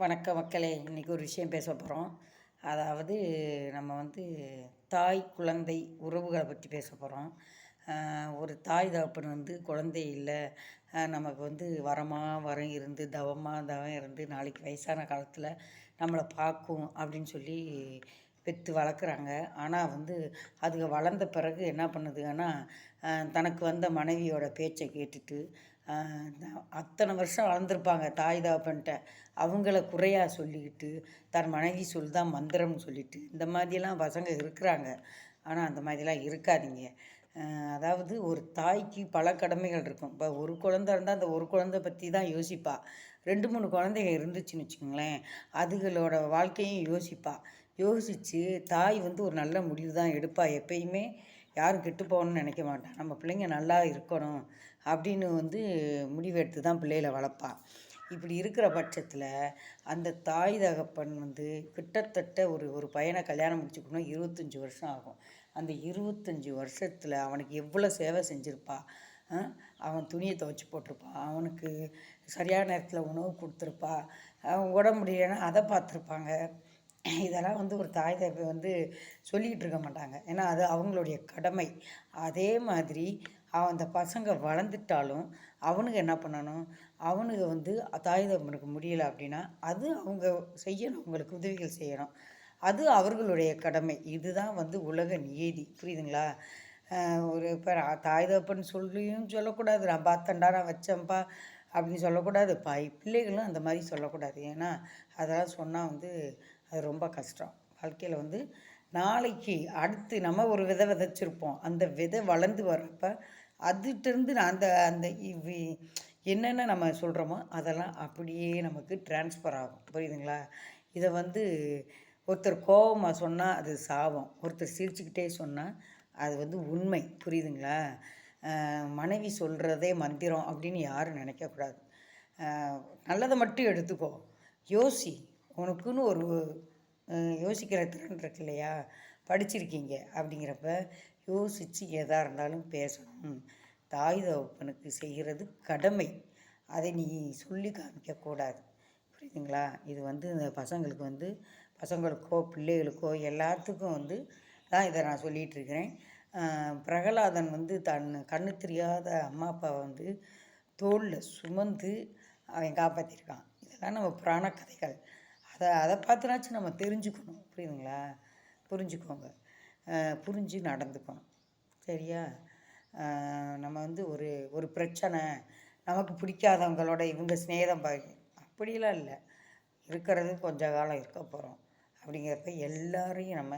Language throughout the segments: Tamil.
வணக்க மக்களே இன்றைக்கி ஒரு விஷயம் பேச போகிறோம் அதாவது நம்ம வந்து தாய் குழந்தை உறவுகளை பற்றி பேச போகிறோம் ஒரு தாய் தகப்பன் வந்து குழந்தை இல்லை. நமக்கு வந்து வரமாக வரம் இருந்து தவமாக தவம் இருந்து நாளைக்கு வயசான காலத்தில் நம்மளை பார்க்கும் அப்படின்னு சொல்லி பெற்று வளர்க்குறாங்க. ஆனால் வந்து அதுங்க வளர்ந்த பிறகு என்ன பண்ணுதுங்கன்னா தனக்கு வந்த மனைவியோட பேச்சை கேட்டுட்டு அத்தனை வருஷம் வளர்ந்துருப்பாங்க தாய் தாப்பன்ட்ட அவங்கள குறையாக சொல்லிக்கிட்டு தன் மனைவி சொல் தான் மந்திரம்னு சொல்லிட்டு. இந்த மாதிரியெல்லாம் பசங்க இருக்கிறாங்க. ஆனால் அந்த மாதிரிலாம் இருக்காதீங்க. அதாவது ஒரு தாய்க்கு பல கடமைகள் இருக்கும். இப்போ ஒரு குழந்த இருந்தால் அந்த ஒரு குழந்தை பற்றி தான் யோசிப்பா. ரெண்டு மூணு குழந்தைங்க இருந்துச்சுன்னு வச்சுக்கோங்களேன் அதுகளோட வாழ்க்கையும் யோசிப்பா. யோசித்து தாய் வந்து ஒரு நல்ல முடிவு தான் எடுப்பா. எப்பயுமே யாரும் கெட்டு போகணும்னு நினைக்க மாட்டான் நம்ம பிள்ளைங்க நல்லா இருக்கணும். அப்படின்னு வந்து முடிவெடுத்து தான் பிள்ளைகளை வளர்ப்பா. இப்படி இருக்கிற பட்சத்தில் அந்த தாய் தகப்பன் வந்து கிட்டத்தட்ட ஒரு ஒரு பையனை கல்யாணம் முடிச்சுக்கணும் இருபத்தஞ்சி வருஷம் ஆகும். அந்த இருபத்தஞ்சி வருஷத்தில் அவனுக்கு எவ்வளோ சேவை செஞ்சுருப்பா? அவன் துணியை துவைச்சி போட்டிருப்பான் அவனுக்கு சரியான நேரத்தில் உணவு கொடுத்துருப்பா. அவன் உடம்பு முடியலைன்னா அதை பார்த்துருப்பாங்க. இதெல்லாம் வந்து ஒரு தாய் தகப்பை வந்து சொல்லிக்கிட்டு இருக்க மாட்டாங்க. ஏன்னா அது அவங்களுடைய கடமை. அதே மாதிரி அந்த பசங்க வளர்ந்துட்டாலும் அவனுங்க என்ன பண்ணணும்? அவனுங்க வந்து தாய் தகப்பனுக்கு முடியலை அப்படின்னா அது அவங்க செய்யணும் அவங்களுக்கு உதவிகள் செய்யணும். அது அவர்களுடைய கடமை. இதுதான் வந்து உலக நியதி புரியுதுங்களா? ஒரு இப்போ தாய் தகப்பன் சொல்லியும் சொல்லக்கூடாது. நான் பார்த்தேன்டா நான் வச்சேன்ப்பா அப்படின்னு சொல்லக்கூடாது. பாய் பிள்ளைகளும் அந்த மாதிரி சொல்லக்கூடாது. ஏன்னா அதெல்லாம் சொன்னால் வந்து அது ரொம்ப கஷ்டம். வாழ்க்கையில் வந்து நாளைக்கு அடுத்து நம்ம ஒரு விதை விதைச்சிருப்போம். அந்த விதை வளர்ந்து வர்றப்ப அதுகிட்டருந்து அந்த அந்த இவ்வி என்னென்ன நம்ம சொல்கிறோமோ அதெல்லாம் அப்படியே நமக்கு டிரான்ஸ்ஃபர் ஆகும். புரியுதுங்களா? இதை வந்து ஒருத்தர் கோபமாக சொன்னால் அது சாபம். ஒருத்தர் சிரிச்சுக்கிட்டே சொன்னால் அது வந்து உண்மை. புரியுதுங்களா? மனைவி சொல்கிறதே மந்திரம் அப்படின்னு யாரும் நினைக்கக்கூடாது. நல்லதை மட்டும் எடுத்துக்கோ. யோசி. உனக்குன்னு ஒரு யோசிக்கிற திறன் இருக்கு இல்லையா? படிச்சிருக்கீங்க அப்படிங்கிறப்ப யோசித்து எதாக இருந்தாலும் பேசணும். தாய் தகப்பனுக்கு செய்கிறது கடமை. அதை நீ சொல்லி காமிக்கக்கூடாது புரியுதுங்களா? இது வந்து இந்த பசங்களுக்கு வந்து பசங்களுக்கோ பிள்ளைகளுக்கோ எல்லாத்துக்கும் வந்து தான் இதை நான் சொல்லிகிட்டு இருக்கிறேன் பிரகலாதன் வந்து தன் கண்ணு தெரியாத அம்மா அப்பாவை வந்து தோளில் சுமந்து அவன் காப்பாற்றிருக்கான் இதெல்லாம் நம்ம புராண கதைகள். அதை அதை பார்த்துனாச்சும் நம்ம தெரிஞ்சுக்கணும். புரியுதுங்களா? புரிஞ்சுக்கோங்க. புரிஞ்சு நடந்துக்கணும். சரியா? நம்ம வந்து ஒரு ஒரு பிரச்சனை நமக்கு பிடிக்காதவங்களோட இவங்க ஸ்நேதம் பாக்கி அப்படிலாம் இல்லை. இருக்கிறது கொஞ்ச காலம் இருக்க போகிறோம் அப்படிங்கிறப்ப எல்லாரையும் நம்ம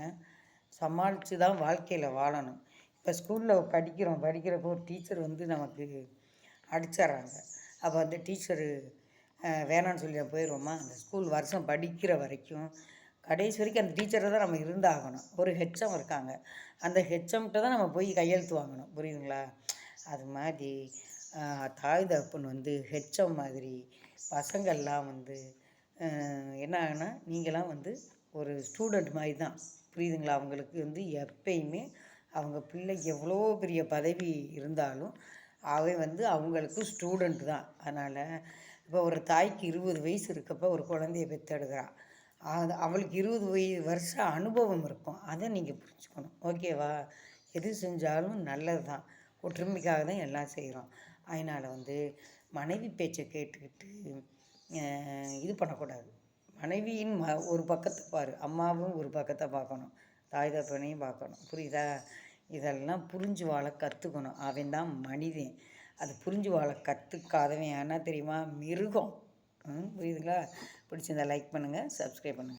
சமாளித்து தான் வாழ்க்கையில் வாழணும். இப்போ ஸ்கூலில் படிக்கிறோம். படிக்கிறப்போ ஒரு டீச்சர் வந்து நமக்கு அடிச்சிட்றாங்க. அப்போ அந்த டீச்சரு வேணான்னு சொல்லி போயிடுவோமா? அந்த ஸ்கூல் வருஷம் படிக்கிற வரைக்கும் கடைசி வரைக்கும் அந்த டீச்சரை தான் நம்ம இருந்தாகணும். ஒரு ஹெச்எம் இருக்காங்க. அந்த HM ஹெச்எம்கிட்ட தான் நம்ம போய் கையெழுத்து வாங்கணும். புரியுதுங்களா? அது மாதிரி தாய் தகப்பன் வந்து ஹெச்எம் மாதிரி பசங்கள்லாம் வந்து என்ன ஆகுனா நீங்களாம் வந்து ஒரு ஸ்டூடெண்ட் மாதிரி தான். புரியுதுங்களா? அவங்களுக்கு வந்து எப்பயுமே அவங்க பிள்ளை எவ்வளோ பெரிய பதவி இருந்தாலும் அவை வந்து அவங்களுக்கு ஸ்டூடெண்ட் தான். அதனால் இப்போ ஒரு தாய்க்கு இருபது வயசு இருக்கப்போ ஒரு குழந்தைய பெற்றெடுக்கிறான். அது அவளுக்கு இருபது வருஷம் அனுபவம் இருக்கும். அதை நீங்கள் புரிஞ்சுக்கணும். ஓகேவா? எது செஞ்சாலும் நல்லது தான் ஒற்றுமைக்காக தான் எல்லாம் செய்கிறோம் அதனால் வந்து மனைவி பேச்சை கேட்டுக்கிட்டு இது பண்ணக்கூடாது. மனைவியின் ம ஒரு பக்கத்தை பாரு. அம்மாவும் ஒரு பக்கத்தை பார்க்கணும். தாய் தப்பனையும் பார்க்கணும். புரியுதா? இதெல்லாம் புரிஞ்சு வாழ கற்றுக்கணும் அவன் தான் மனிதன். அது புரிஞ்சு வாழ கற்றுக்காதவன் என்ன தெரியுமா? மிருகம். புரியுதுங்களா? பிடிச்சிருந்தா லைக் பண்ணுங்கள் சப்ஸ்கிரைப் பண்ணுங்கள்